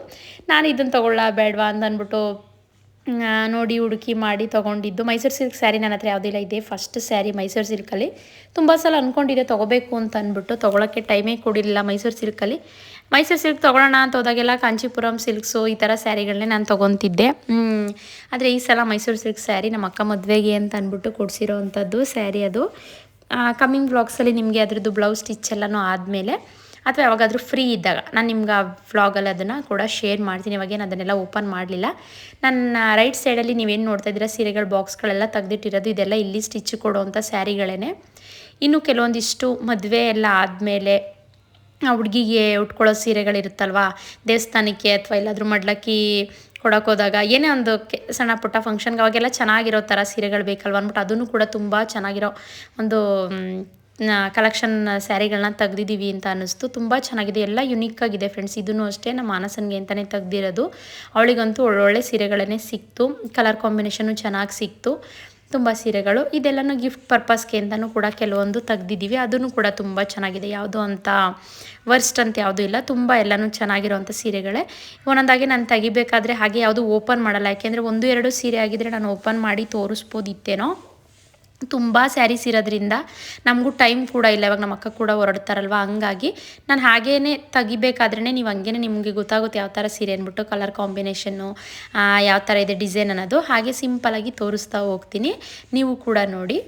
ನಾನು ಇದನ್ನು ತೊಗೊಳ್ಳ ಬೇಡವಾ ಅಂತ ನೋಡಿ ಹುಡುಕಿ ಮಾಡಿ ತೊಗೊಂಡಿದ್ದು. ಮೈಸೂರು ಸಿಲ್ಕ್ ಸ್ಯಾರಿ ನನ್ನ ಹತ್ರ ಯಾವುದಿಲ್ಲ ಇದೆ ಫಸ್ಟ್ ಸ್ಯಾರಿ ಮೈಸೂರು ಸಿಲ್ಕಲ್ಲಿ. ತುಂಬ ಸಲ ಅಂದ್ಕೊಂಡಿದ್ದೆ ತೊಗೋಬೇಕು ಅಂತ ಅಂದ್ಬಿಟ್ಟು ತೊಗೊಳಕ್ಕೆ ಟೈಮೇ ಕೊಡಿರಲಿಲ್ಲ ಮೈಸೂರು ಸಿಲ್ಕಲ್ಲಿ. ಮೈಸೂರು ಸಿಲ್ಕ್ ತೊಗೊಳ್ಳೋಣ ಅಂತ ಹೋದಾಗೆಲ್ಲ ಕಾಂಚೀಪುರಂ ಸಿಲ್ಕ್ಸು ಈ ಥರ ಸ್ಯಾರಿಗಳನ್ನೇ ನಾನು ತೊಗೊತಿದ್ದೆ. ಆದರೆ ಈ ಸಲ ಮೈಸೂರು ಸಿಲ್ಕ್ ಸ್ಯಾರಿ ನಮ್ಮ ಅಕ್ಕ ಮದುವೆಗೆ ಅಂತ ಅಂದ್ಬಿಟ್ಟು ಕೊಡಿಸಿರೋ ಅಂಥದ್ದು ಸ್ಯಾರಿ ಅದು. ಕಮ್ಮಿಂಗ್ ಬ್ಲಾಗ್ಸಲ್ಲಿ ನಿಮಗೆ ಅದರದ್ದು ಬ್ಲೌಸ್ ಸ್ಟಿಚ್ ಎಲ್ಲನೂ ಆದಮೇಲೆ, ಅಥವಾ ಯಾವಾಗಾದರೂ ಫ್ರೀ ಇದ್ದಾಗ ನಾನು ನಿಮ್ಗೆ ಆ ವ್ಲಾಗಲ್ಲಿ ಅದನ್ನು ಕೂಡ ಶೇರ್ ಮಾಡ್ತೀನಿ. ಇವಾಗೇನು ಅದನ್ನೆಲ್ಲ ಓಪನ್ ಮಾಡಲಿಲ್ಲ. ನನ್ನ ರೈಟ್ ಸೈಡಲ್ಲಿ ನೀವೇನು ನೋಡ್ತಾ ಇದ್ದೀರಾ, ಸೀರೆಗಳ ಬಾಕ್ಸ್ಗಳೆಲ್ಲ ತೆಗೆದಿಟ್ಟಿರೋದು, ಇದೆಲ್ಲ ಇಲ್ಲಿ ಸ್ಟಿಚ್ ಕೊಡುವಂಥ ಸ್ಯಾರಿಗಳೇ ಇನ್ನು ಕೆಲವೊಂದಿಷ್ಟು ಮದುವೆ ಎಲ್ಲ ಆದಮೇಲೆ ಹುಡುಗಿಗೆ ಉಟ್ಕೊಳ್ಳೋ ಸೀರೆಗಳಿರುತ್ತಲ್ವಾ? ದೇವಸ್ಥಾನಕ್ಕೆ ಅಥವಾ ಎಲ್ಲಾದರೂ ಮಡ್ಲಕ್ಕಿ ಹೋದಾಗ ಏನೇ ಒಂದು ಸಣ್ಣ ಪುಟ್ಟ ಫಂಕ್ಷನ್ಗೆ ಅವಾಗೆಲ್ಲ ಚೆನ್ನಾಗಿರೋ ಥರ ಸೀರೆಗಳು ಬೇಕಲ್ವ ಅಂದ್ಬಿಟ್ಟು ಅದನ್ನು ಕೂಡ ತುಂಬ ಚೆನ್ನಾಗಿರೋ ಒಂದು ಕಲೆಕ್ಷನ್ ಸ್ಯಾರಿಗಳನ್ನ ತೆಗ್ದಿದ್ದೀವಿ ಅಂತ ಅನ್ನಿಸ್ತು. ತುಂಬ ಚೆನ್ನಾಗಿದೆ. ಎಲ್ಲ ಯುನೀಕ್ ಆಗಿದೆ ಫ್ರೆಂಡ್ಸ್ ಇದನ್ನು ಅಷ್ಟೇ ನಮ್ಮ ಮಾನಸನಿಗೆ ಅಂತಲೇ ತೆಗ್ದಿರೋದು. ಅವಳಿಗಂತೂ ಒಳ್ಳೊಳ್ಳೆ ಸೀರೆಗಳನ್ನೇ ಸಿಕ್ತು. ಕಲರ್ ಕಾಂಬಿನೇಷನು ಚೆನ್ನಾಗಿ ಸಿಕ್ತು. ತುಂಬ ಸೀರೆಗಳು. ಇದೆಲ್ಲನು ಗಿಫ್ಟ್ ಪರ್ಪಸ್ಗೆ ಅಂತಲೂ ಕೂಡ ಕೆಲವೊಂದು ತೆಗ್ದಿದ್ದೀವಿ. ಅದೂ ಕೂಡ ತುಂಬ ಚೆನ್ನಾಗಿದೆ. ಯಾವುದೋ ಅಂತ ವರ್ಸ್ಟ್ ಅಂತ ಯಾವುದೂ ಇಲ್ಲ. ತುಂಬ ಎಲ್ಲನೂ ಚೆನ್ನಾಗಿರುವಂಥ ಸೀರೆಗಳೇ. ಒಂದೊಂದಾಗಿ ನಾನು ತೆಗಿಬೇಕಾದ್ರೆ ಹಾಗೆ ಯಾವುದು ಓಪನ್ ಮಾಡಲ್ಲ. ಯಾಕೆಂದರೆ ಒಂದು, ಎರಡು ಸೀರೆ ಆಗಿದ್ದರೆ ನಾನು ಓಪನ್ ಮಾಡಿ ತೋರಿಸ್ಬೋದಿತ್ತೇನೋ. ತುಂಬ ಸ್ಯಾರೀಸ್ ಇರೋದ್ರಿಂದ ನಮಗೂ ಟೈಮ್ ಕೂಡ ಇಲ್ಲ, ಇವಾಗ ನಮ್ಮ ಅಕ್ಕ ಕೂಡ ಹೊರಡ್ತಾರಲ್ವ? ಹಂಗಾಗಿ ನಾನು ಹಾಗೇ ತೆಗಿಬೇಕಾದ್ರೇ ನೀವು ಹಂಗೇ ನಿಮಗೆ ಗೊತ್ತಾಗುತ್ತೆ ಯಾವ ಥರ ಸೀರೆ ಅಂದ್ಬಿಟ್ಟು ಕಲರ್ ಕಾಂಬಿನೇಷನ್ನು ಯಾವ ಥರ ಇದೆ ಡಿಸೈನ್ ಅನ್ನೋದು. ಹಾಗೆ ಸಿಂಪಲಾಗಿ ತೋರಿಸ್ತಾ ಹೋಗ್ತೀನಿ. ನೀವು ಕೂಡ ನೋಡಿ.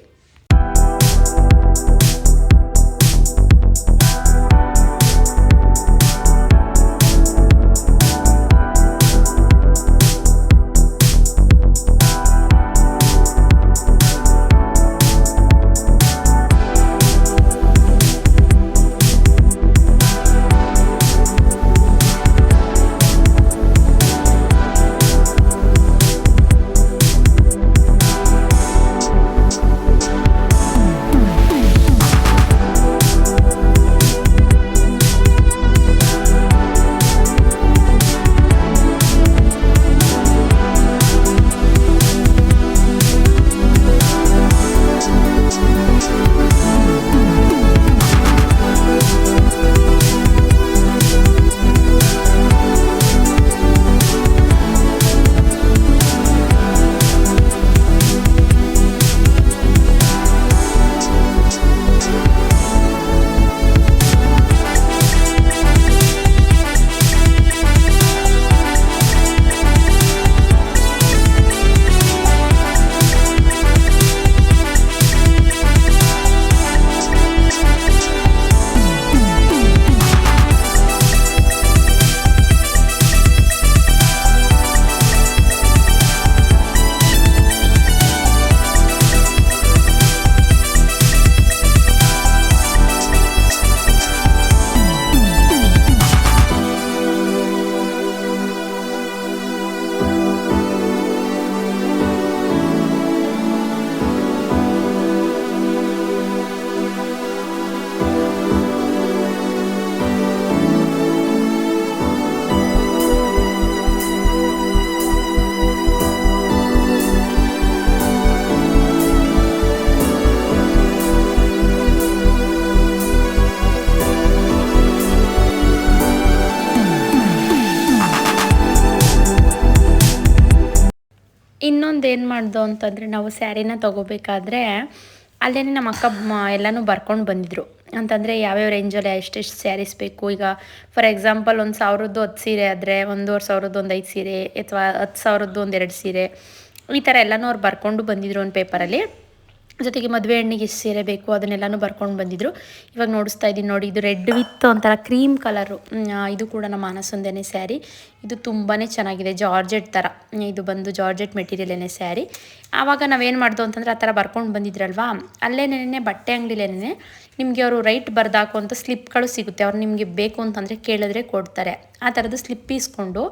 ಮಾಡ್ದು ಅಂತಂದರೆ ನಾವು ಸ್ಯಾರಿನ ತೊಗೋಬೇಕಾದ್ರೆ ಅಲ್ಲೇ ನಮ್ಮ ಅಕ್ಕ ಎಲ್ಲನೂ ಬರ್ಕೊಂಡು ಬಂದಿದ್ರು. ಅಂತಂದರೆ ಯಾವ್ಯಾವ ರೇಂಜಲ್ಲಿ ಎಷ್ಟೆಷ್ಟು ಸ್ಯಾರೀಸ್ ಬೇಕು? ಈಗ ಫಾರ್ ಎಕ್ಸಾಂಪಲ್ ಒಂದು ಸಾವಿರದ್ದು ಹತ್ತು ಸೀರೆ ಆದರೆ ಒಂದೂವರೆ ಸಾವಿರದ್ದು ಒಂದು ಐದು ಸೀರೆ, ಅಥವಾ ಹತ್ತು ಸಾವಿರದ್ದು ಒಂದು ಎರಡು ಸೀರೆ, ಈ ಥರ ಎಲ್ಲನೂ ಅವ್ರು ಬರ್ಕೊಂಡು ಬಂದಿದ್ರು ಒಂದು ಪೇಪರಲ್ಲಿ ಜೊತೆಗೆ ಮದುವೆ ಹೆಣ್ಣಿಗೆ ಎಷ್ಟು ಸೀರೆ ಬೇಕು ಅದನ್ನೆಲ್ಲನೂ ಬರ್ಕೊಂಡು ಬಂದಿದ್ರು. ಇವಾಗ ನೋಡಿಸ್ತಾ ಇದ್ದೀನಿ ನೋಡಿ, ಇದು ರೆಡ್ ವಿತ್ ಒಂಥರ ಕ್ರೀಮ್ ಕಲರು. ಇದು ಕೂಡ ನಮ್ಮ ಮಾನಸೊಂದೇನೆ ಸ್ಯಾರಿ. ಇದು ತುಂಬಾ ಚೆನ್ನಾಗಿದೆ, ಜಾರ್ಜೆಟ್ ಥರ ಇದು ಬಂದು ಜಾರ್ಜೆಟ್ ಮೆಟೀರಿಯಲೇನೆ ಸ್ಯಾರಿ. ಆವಾಗ ನಾವೇನು ಮಾಡ್ದು ಅಂತಂದರೆ ಆ ಥರ ಬರ್ಕೊಂಡು ಬಂದಿದ್ರಲ್ವಾ? ಅಲ್ಲೇನೇನೆ ಬಟ್ಟೆ ಅಂಗಡಿಲೇನೆ ನಿಮಗೆ ಅವರು ರೈಟ್ ಬರೆದಾಕುವಂಥ ಸ್ಲಿಪ್ಗಳು ಸಿಗುತ್ತೆ. ಅವ್ರು ನಿಮಗೆ ಬೇಕು ಅಂತಂದರೆ ಕೇಳಿದ್ರೆ ಕೊಡ್ತಾರೆ. ಆ ಥರದ್ದು ಸ್ಲಿಪ್ ಇಸ್ಕೊಂಡು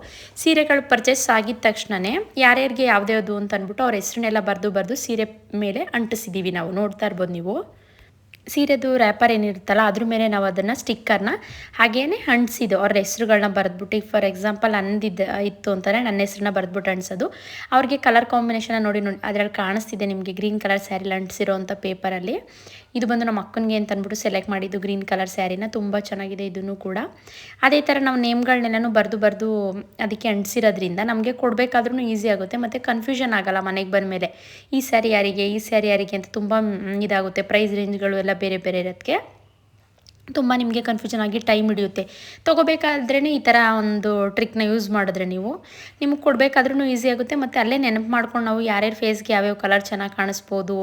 ಸೀರೆಗಳು ಪರ್ಚೇಸ್ ಆಗಿದ ತಕ್ಷಣವೇ ಯಾರ್ಯಾರಿಗೆ ಯಾವುದ್ಯಾವುದು ಅಂತ ಅಂದ್ಬಿಟ್ಟು ಅವ್ರ ಹೆಸ್ರನ್ನೆಲ್ಲ ಬರೆದು ಬರೆದು ಸೀರೆ ಮೇಲೆ ಅಂಟಿಸಿದ್ದೀವಿ ನಾವು. ನೋಡ್ತಾ ಇರ್ಬೋದು ನೀವು. ಸೀರೆದು ರ್ಯಾಪರ್ ಏನಿರುತ್ತಲ್ಲ, ಅದ್ರ ಮೇಲೆ ನಾವು ಅದನ್ನು ಸ್ಟಿಕ್ಕರ್ನ ಹಾಗೇ ಅಂಟಿಸಿದ್ದು. ಅವ್ರ ಹೆಸ್ರುಗಳನ್ನ ಬರೆದ್ಬಿಟ್ಟು ಫಾರ್ ಎಕ್ಸಾಂಪಲ್ ಅಂದಿದ್ದ, ಇತ್ತು ಅಂತಾರೆ ನನ್ನ ಹೆಸ್ರನ್ನ ಬರೆದ್ಬಿಟ್ಟು ಅಂಟಿಸೋದು. ಅವ್ರಿಗೆ ಕಲರ್ ಕಾಂಬಿನೇಷನ್ ನೋಡಿ ನೋಡಿ, ಅದರಲ್ಲಿ ಕಾಣಿಸ್ತಿದೆ ನಿಮಗೆ ಗ್ರೀನ್ ಕಲರ್ ಸ್ಯಾರಿಲಿ ಅಂಟಿಸಿರೋ ಅಂಥ ಪೇಪರಲ್ಲಿ ಇದು ಬಂದು ನಮ್ಮ ಅಕ್ಕನಿಗೆ ಅಂತ ಅಂದ್ಬಿಟ್ಟು ಸೆಲೆಕ್ಟ್ ಮಾಡಿದ್ದು ಗ್ರೀನ್ ಕಲರ್ ಸ್ಯಾರಿನ ತುಂಬ ಚೆನ್ನಾಗಿದೆ ಇದನ್ನು ಕೂಡ. ಅದೇ ಥರ ನಾವು ನೇಮ್ಗಳನ್ನೆಲ್ಲನೂ ಬರೆದು ಬರೆದು ಅದಕ್ಕೆ ಅಂಟಿಸಿರೋದ್ರಿಂದ ನಮಗೆ ಕೊಡಬೇಕಾದ್ರೂ ಈಸಿ ಆಗುತ್ತೆ. ಮತ್ತು ಕನ್ಫ್ಯೂಷನ್ ಆಗಲ್ಲ ಮನೆಗೆ ಬಂದ ಮೇಲೆ ಈ ಸ್ಯಾರಿ ಯಾರಿಗೆ, ಈ ಸ್ಯಾರಿ ಯಾರಿಗೆ ಅಂತ ತುಂಬ ಇದಾಗುತ್ತೆ. ಪ್ರೈಸ್ ರೇಂಜ್ಗಳು ಎಲ್ಲ ಬೇರೆ ಬೇರೆ ಇರೋದಕ್ಕೆ ತುಂಬ ನಿಮಗೆ ಕನ್ಫ್ಯೂಷನ್ ಆಗಿ ಟೈಮ್ ಹಿಡಿಯುತ್ತೆ. ತೊಗೋಬೇಕಾದ್ರೇ ಈ ಥರ ಒಂದು ಟ್ರಿಕ್ನ ಯೂಸ್ ಮಾಡಿದ್ರೆ ನೀವು. ನಿಮಗೆ ಕೊಡಬೇಕಾದ್ರೂ ಈಸಿ ಆಗುತ್ತೆ, ಮತ್ತು ಅಲ್ಲೇ ನೆನಪು ಮಾಡ್ಕೊಂಡು ನಾವು ಯಾರ್ಯಾರ ಫೇಸ್ಗೆ ಯಾವ್ಯಾವ ಕಲರ್ ಚೆನ್ನಾಗಿ ಕಾಣಿಸ್ಬೋದು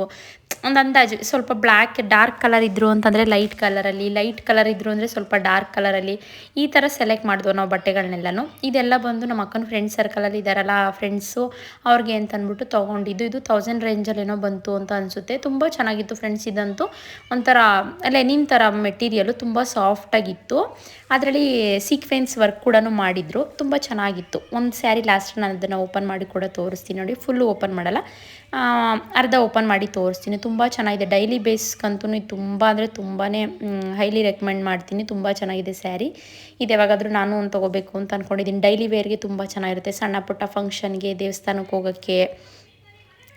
ಒಂದು ಅಂದಾಜು, ಸ್ವಲ್ಪ ಬ್ಲ್ಯಾಕ್ ಡಾರ್ಕ್ ಕಲರ್ ಇದ್ದರು ಅಂತಂದರೆ ಲೈಟ್ ಕಲರಲ್ಲಿ ಲೈಟ್ ಕಲರ್ ಇದ್ದರು ಅಂದರೆ ಸ್ವಲ್ಪ ಡಾರ್ಕ್ ಕಲರಲ್ಲಿ ಈ ಥರ ಸೆಲೆಕ್ಟ್ ಮಾಡಿದ್ವು ನಾವು ಬಟ್ಟೆಗಳನ್ನೆಲ್ಲನೂ ಇದೆಲ್ಲ ಬಂದು ನಮ್ಮ ಅಕ್ಕನ ಫ್ರೆಂಡ್ ಸರ್ಕಲಲ್ಲಿ ಇದ್ದಾರಲ್ಲ ಆ ಫ್ರೆಂಡ್ಸು ಅವ್ರಿಗೆ ಅಂತ ಅಂದ್ಬಿಟ್ಟು ತೊಗೊಂಡಿದ್ದು. ಇದು ತೌಸಂಡ್ ರೇಂಜಲ್ಲೇನೋ ಬಂತು ಅಂತ ಅನಿಸುತ್ತೆ. ತುಂಬ ಚೆನ್ನಾಗಿತ್ತು ಫ್ರೆಂಡ್ಸ್ ಇದಂತೂ. ಒಂಥರ ಲೆನಿನ್ ಥರ ಮೆಟೀರಿಯಲು ತುಂಬ ಸಾಫ್ಟಾಗಿತ್ತು ಅದರಲ್ಲಿ ಸೀಕ್ವೆನ್ಸ್ ವರ್ಕ್ ಕೂಡ ಮಾಡಿದರು. ತುಂಬ ಚೆನ್ನಾಗಿತ್ತು. ಒಂದು ಸ್ಯಾರಿ ಲಾಸ್ಟ್ ನಾನು ಅದನ್ನು ಓಪನ್ ಮಾಡಿ ಕೂಡ ತೋರಿಸ್ತೀನಿ ನೋಡಿ. ಫುಲ್ಲು ಓಪನ್ ಮಾಡಲ್ಲ. ಅರ್ಧ ಓಪನ್ ಮಾಡಿ ತೋರಿಸ್ತೀನಿ. ತುಂಬ ಚೆನ್ನಾಗಿದೆ. ಡೈಲಿ ಬೇಸ್ಗಂತೂ ಇದು ತುಂಬ ಅಂದರೆ ತುಂಬಾ ಹೈಲಿ ರೆಕಮೆಂಡ್ ಮಾಡ್ತೀನಿ. ತುಂಬ ಚೆನ್ನಾಗಿದೆ ಸ್ಯಾರಿ ಇದು ಯಾವಾಗಾದರೂ ನಾನು ಒಂದು ತೊಗೋಬೇಕು ಅಂತ ಅಂದ್ಕೊಂಡಿದ್ದೀನಿ ಡೈಲಿ ವೇರ್ಗೆ ತುಂಬ ಚೆನ್ನಾಗಿರುತ್ತೆ. ಸಣ್ಣ ಪುಟ್ಟ ಫಂಕ್ಷನ್ಗೆ ದೇವಸ್ಥಾನಕ್ಕೆ ಹೋಗೋಕ್ಕೆ,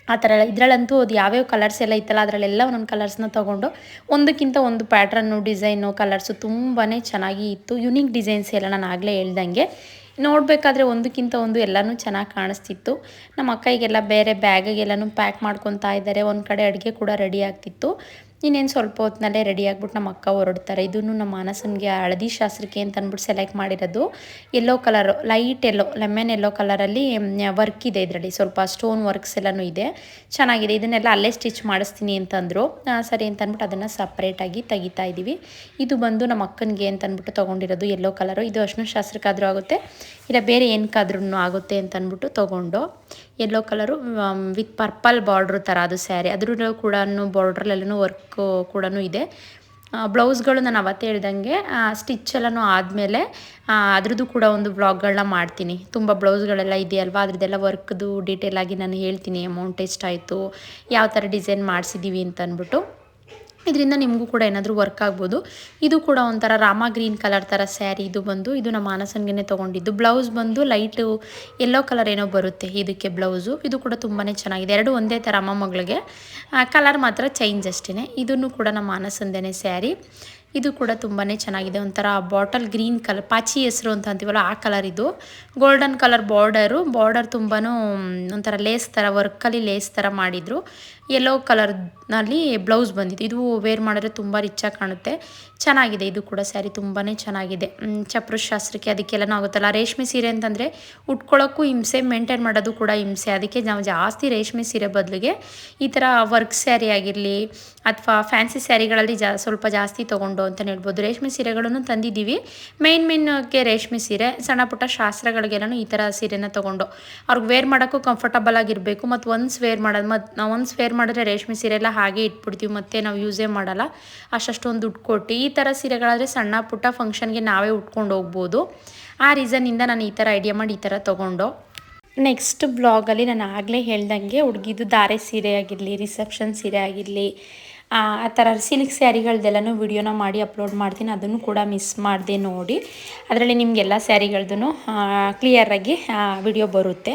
ಆ ಥರ ಇದರಲ್ಲಂತೂ ಅದು ಯಾವ್ಯಾವ ಕಲರ್ಸ್ ಎಲ್ಲ ಇತ್ತಲ್ಲ, ಅದರಲ್ಲೆಲ್ಲ ಒಂದೊಂದು ಕಲರ್ಸ್ನ ತೊಗೊಂಡು ಒಂದಕ್ಕಿಂತ ಒಂದು ಪ್ಯಾಟ್ರನ್ನು ಡಿಸೈನು ಕಲರ್ಸು ತುಂಬಾ ಚೆನ್ನಾಗಿ ಇತ್ತು. ಯುನೀಕ್ ಡಿಸೈನ್ಸ್ ಎಲ್ಲ ನಾನು ಆಗಲೇ ಹೇಳ್ದಂಗೆ. ನೋಡಬೇಕಾದ್ರೆ ಒಂದಕ್ಕಿಂತ ಒಂದು ಎಲ್ಲನೂ ಚೆನ್ನಾಗಿ ಕಾಣಿಸ್ತಿತ್ತು. ನಮ್ಮ ಅಕ್ಕಗೆಲ್ಲ ಬೇರೆ ಬ್ಯಾಗಿಗೆಲ್ಲನೂ ಪ್ಯಾಕ್ ಮಾಡ್ಕೊತಾ ಇದ್ದಾರೆ. ಒಂದು ಕಡೆ ಅಡುಗೆ ಕೂಡ ರೆಡಿ ಆಗ್ತಿತ್ತು. ಇನ್ನೇನು ಸ್ವಲ್ಪ ಹೊತ್ತಿನಲ್ಲೇ ರೆಡಿ ಆಗ್ಬಿಟ್ಟು ನಮ್ಮ ಅಕ್ಕ ಹೊರಡ್ತಾರೆ. ಇದನ್ನು ನಮ್ಮ ಮಾನಸನಿಗೆ ಹಳದಿ ಶಾಸ್ತ್ರಕ್ಕೆ ಅಂತ ಅಂದ್ಬಿಟ್ಟು ಸೆಲೆಕ್ಟ್ ಮಾಡಿರೋದು. Yellow colour light yellow lemon yellow ಕಲರಲ್ಲಿ ವರ್ಕ್ ಇದೆ ಇದರಲ್ಲಿ. ಸ್ವಲ್ಪ ಸ್ಟೋನ್ ವರ್ಕ್ಸ್ ಎಲ್ಲನೂ ಇದೆ. ಚೆನ್ನಾಗಿದೆ. ಇದನ್ನೆಲ್ಲ ಅಲ್ಲೇ ಸ್ಟಿಚ್ ಮಾಡಿಸ್ತೀನಿ ಅಂತಂದರು ಸರಿ ಅಂತ ಅಂದ್ಬಿಟ್ಟು ಅದನ್ನು ಸಪ್ರೇಟಾಗಿ ತೆಗಿತಾ ಇದ್ದೀವಿ ಇದು ಬಂದು ನಮ್ಮ ಅಕ್ಕನಿಗೆ ಅಂತ ಅಂದ್ಬಿಟ್ಟು ತೊಗೊಂಡಿರೋದು ಯೆಲ್ಲೋ ಕಲರು ಇದು ಅರ್ಶಿನ ಶಾಸ್ತ್ರಕ್ಕಾದರೂ ಆಗುತ್ತೆ. ಇಲ್ಲ ಬೇರೆ ಏನಕ್ಕಾದ್ರೂ ಆಗುತ್ತೆ ಅಂತ ಅಂದ್ಬಿಟ್ಟು ತೊಗೊಂಡು. Yellow colour with purple border ಥರ ಅದು ಸ್ಯಾರಿ ಅದ್ರಲ್ಲೂ ಕೂಡ ಬಾರ್ಡ್ರಲ್ಲೆಲ್ಲೂ ವರ್ಕ್ ಕೂಡ ಇದೆ. ಬ್ಲೌಸ್ಗಳು ನಾನು ಅವತ್ತೇ ಹೇಳ್ದಂಗೆ ಸ್ಟಿಚ್ ಎಲ್ಲನೂ ಆದಮೇಲೆ ಅದ್ರದ್ದು ಕೂಡ ಒಂದು ಬ್ಲಾಗ್ಗಳನ್ನ ಮಾಡ್ತೀನಿ. ತುಂಬ ಬ್ಲೌಸ್ಗಳೆಲ್ಲ ಇದೆಯಲ್ವಾ? ಅದ್ರದ್ದೆಲ್ಲ ವರ್ಕ್ದು ಡೀಟೇಲಾಗಿ ನಾನು ಹೇಳ್ತೀನಿ ಅಮೌಂಟ್ ಎಷ್ಟಾಯಿತು, ಯಾವ ಥರ ಡಿಸೈನ್ ಮಾಡಿಸಿದ್ದೀವಿ ಅಂತ ಅಂದ್ಬಿಟ್ಟು ಇದರಿಂದ ನಿಮಗೂ ಕೂಡ ಏನಾದರೂ ವರ್ಕ್ ಆಗ್ಬೋದು. ಇದು ಕೂಡ ಒಂಥರ ರಾಮ ಗ್ರೀನ್ ಕಲರ್ ಥರ ಸ್ಯಾರಿ ಇದು ಬಂದು, ಇದು ನಮ್ಮ ಮಾನಸನ್ಗೆ ತೊಗೊಂಡಿದ್ದು. ಬ್ಲೌಸ್ ಬಂದು ಲೈಟು ಎಲ್ಲೋ ಕಲರ್ ಏನೋ ಬರುತ್ತೆ ಇದಕ್ಕೆ ಬ್ಲೌಸು ಇದು ಕೂಡ ತುಂಬಾ ಚೆನ್ನಾಗಿದೆ. ಎರಡು ಒಂದೇ ಥರ ಅಮ್ಮ ಮಗಳಿಗೆ. ಕಲರ್ ಮಾತ್ರ ಚೇಂಜ್ ಅಷ್ಟೇ ಇದನ್ನು ಕೂಡ ನಮ್ಮ ಮಾನಸಂದೇನೆ ಸ್ಯಾರಿ ಇದು ಕೂಡ ತುಂಬಾ ಚೆನ್ನಾಗಿದೆ. ಒಂಥರ ಬಾಟಲ್ ಗ್ರೀನ್ ಕಲರ್ ಪಾಚಿ ಹೆಸರು ಅಂತ ಅಂತೀವಲ್ಲ ಆ ಕಲರ್ ಇದು. ಗೋಲ್ಡನ್ ಕಲರ್ ಬಾರ್ಡರು ಬಾರ್ಡರ್ ತುಂಬಾ ಒಂಥರ ಲೇಸ್ ಥರ ವರ್ಕಲ್ಲಿ ಲೇಸ್ ಥರ ಮಾಡಿದರು. ಯೆಲ್ಲೋ ಕಲರ್ನಲ್ಲಿ ಬ್ಲೌಸ್ ಬಂದಿದೆ ಇದು ವೇರ್ ಮಾಡಿದ್ರೆ ತುಂಬ ರಿಚ್ಚಾಗಿ ಕಾಣುತ್ತೆ. ಚೆನ್ನಾಗಿದೆ. ಇದು ಕೂಡ ಸ್ಯಾರಿ ತುಂಬಾ ಚೆನ್ನಾಗಿದೆ. ಚಪ್ರ ಶಾಸ್ತ್ರಕ್ಕೆ ಅದಕ್ಕೆಲ್ಲನೂ ಆಗುತ್ತಲ್ಲ. ರೇಷ್ಮೆ ಸೀರೆ ಅಂತಂದರೆ ಉಟ್ಕೊಳ್ಳೋಕ್ಕೂ ಹಿಂಸೆ ಮೇಂಟೈನ್ ಮಾಡೋದು ಕೂಡ ಹಿಂಸೆ. ಅದಕ್ಕೆ ನಾವು ಜಾಸ್ತಿ ರೇಷ್ಮೆ ಸೀರೆ ಬದಲಿಗೆ ಈ ಥರ ವರ್ಕ್ ಸ್ಯಾರಿ ಆಗಿರಲಿ ಅಥವಾ ಫ್ಯಾನ್ಸಿ ಸ್ಯಾರಿಗಳಲ್ಲಿ ಜಾ, ಸ್ವಲ್ಪ ಜಾಸ್ತಿ ತೊಗೊಂಡು ಅಂತಲೇ ಹೇಳ್ಬೋದು. ರೇಷ್ಮೆ ಸೀರೆಗಳನ್ನು ತಂದಿದ್ದೀವಿ. ಮೇನ್ ಮೇನ್ಗೆ ರೇಷ್ಮೆ ಸೀರೆ, ಸಣ್ಣ ಪುಟ್ಟ ಶಾಸ್ತ್ರಗಳಿಗೆಲ್ಲೂ ಈ ಥರ ಸೀರೆನ ತೊಗೊಂಡು. ಅವ್ರಿಗೆ ವೇರ್ ಮಾಡೋಕ್ಕೂ ಕಂಫರ್ಟಬಲ್ ಆಗಿರಬೇಕು. ಮತ್ತು ಒನ್ಸ್ ವೇರ್ ಮಾಡೋದು, ಮತ್ತು, ನಾವು ಒನ್ಸ್ ವೇರ್ ಮಾಡಿದ್ರೆ ರೇಷ್ಮೆ ಸೀರೆ ಎಲ್ಲ ಹಾಗೆ ಇಟ್ಬಿಡ್ತೀವಿ, ಮತ್ತೆ ನಾವು ಯೂಸೇ ಮಾಡಲ್ಲ. ಅಷ್ಟೊಂದು ದುಡ್ಡು ಕೊಟ್ಟು, ಈ ಥರ ಸೀರೆಗಳಾದರೆ ಸಣ್ಣ ಪುಟ್ಟ ಫಂಕ್ಷನ್ಗೆ ನಾವೇ ಉಟ್ಕೊಂಡು ಹೋಗ್ಬೋದು. ಆ ರೀಸನ್ನಿಂದ ನಾನು ಈ ಥರ ಐಡಿಯಾ ಮಾಡಿ ಈ ಥರ ತೊಗೊಂಡು. ನೆಕ್ಸ್ಟ್ ಬ್ಲಾಗಲ್ಲಿ ನಾನು ಆಗಲೇ ಹೇಳ್ದಂಗೆ ಹುಡುಗಿದು ದಾರೆ ಸೀರೆ ಆಗಿರಲಿ ರಿಸೆಪ್ಷನ್ ಸೀರೆ ಆಗಿರಲಿ, ಆ ಥರ ಸಿಲ್ಕ್ ಸ್ಯಾರಿಗಳದ್ದೆಲ್ಲನೂ ವಿಡಿಯೋನ ಮಾಡಿ ಅಪ್ಲೋಡ್ ಮಾಡ್ತೀನಿ. ಅದನ್ನು ಕೂಡ ಮಿಸ್ ಮಾಡಿದೆ ನೋಡಿ. ಅದರಲ್ಲಿ ನಿಮಗೆಲ್ಲ ಸ್ಯಾರಿಗಳ್ದು ಕ್ಲಿಯರಾಗಿ ವಿಡಿಯೋ ಬರುತ್ತೆ.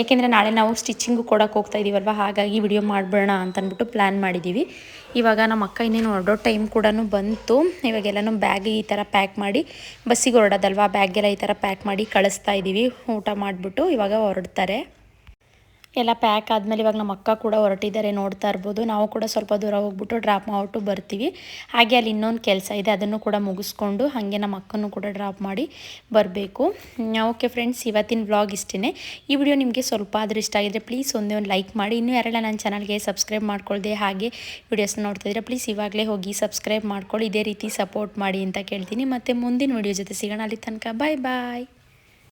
ಏಕೆಂದರೆ ನಾಳೆ ನಾವು ಸ್ಟಿಚಿಂಗು ಕೊಡೋಕೆ ಹೋಗ್ತಾ ಇದ್ದೀವಲ್ವ ಹಾಗಾಗಿ ವಿಡಿಯೋ ಮಾಡಿಬಿಡೋಣ ಅಂತ ಅಂದ್ಬಿಟ್ಟು ಪ್ಲ್ಯಾನ್ ಮಾಡಿದ್ದೀವಿ ಇವಾಗ ನಮ್ಮ ಅಕ್ಕ ಇನ್ನೇನು ಹೊರಡೋ ಟೈಮ್ ಕೂಡ ಬಂತು. ಇವಾಗೆಲ್ಲನೂ ಬ್ಯಾಗ್ ಈ ಥರ ಪ್ಯಾಕ್ ಮಾಡಿ, ಬಸ್ಸಿಗೆ ಹೊರಡೋದಲ್ವ? ಬ್ಯಾಗೆಲ್ಲ ಈ ಥರ ಪ್ಯಾಕ್ ಮಾಡಿ ಕಳಿಸ್ತಾ ಇದ್ದೀವಿ ಊಟ ಮಾಡಿಬಿಟ್ಟು ಇವಾಗ ಹೊರಡ್ತಾರೆ. ಎಲ್ಲ ಪ್ಯಾಕ್ ಆದಮೇಲೆ ಇವಾಗ ನಮ್ಮ ಅಕ್ಕ ಕೂಡ ಹೊರಟಿದ್ದಾರೆ, ನೋಡ್ತಾ ಇರ್ಬೋದು. ನಾವು ಕೂಡ ಸ್ವಲ್ಪ ದೂರ ಹೋಗ್ಬಿಟ್ಟು ಡ್ರಾಪ್ ಮಾಡಿಬಿಟ್ಟು ಬರ್ತೀವಿ. ಹಾಗೆ ಅಲ್ಲಿ ಇನ್ನೊಂದು ಕೆಲಸ ಇದೆ, ಅದನ್ನು ಕೂಡ ಮುಗಿಸ್ಕೊಂಡು ಹಾಗೆ ನಮ್ಮ ಅಕ್ಕನೂ ಕೂಡ ಡ್ರಾಪ್ ಮಾಡಿ ಬರಬೇಕು. ಓಕೆ ಫ್ರೆಂಡ್ಸ್ ಇವತ್ತಿನ ವ್ಲಾಗ್ ಇಷ್ಟೇ ಈ ವಿಡಿಯೋ ನಿಮಗೆ ಸ್ವಲ್ಪ ಆದರೂ ಇಷ್ಟ ಆಗಿದ್ರೆ ಪ್ಲೀಸ್ ಒಂದೇ ಒಂದು ಲೈಕ್ ಮಾಡಿ. ಇನ್ನೂ ಯಾರೆಲ್ಲ ನನ್ನ ಚಾನಲ್ಗೆ ಸಬ್ಸ್ಕ್ರೈಬ್ ಮಾಡ್ಕೊಳ್ದೆ ಹಾಗೆ ವಿಡಿಯೋಸ್ನ ನೋಡ್ತಿದ್ರೆ ಪ್ಲೀಸ್ ಇವಾಗಲೇ ಹೋಗಿ ಸಬ್ಸ್ಕ್ರೈಬ್ ಮಾಡ್ಕೊಳ್ಳಿ. ಇದೇ ರೀತಿ ಸಪೋರ್ಟ್ ಮಾಡಿ ಅಂತ ಕೇಳ್ತೀನಿ. ಮತ್ತು ಮುಂದಿನ ವಿಡಿಯೋ ಜೊತೆ ಸಿಗೋಣ. ಅಲ್ಲಿ ತನಕ ಬಾಯ್ ಬಾಯ್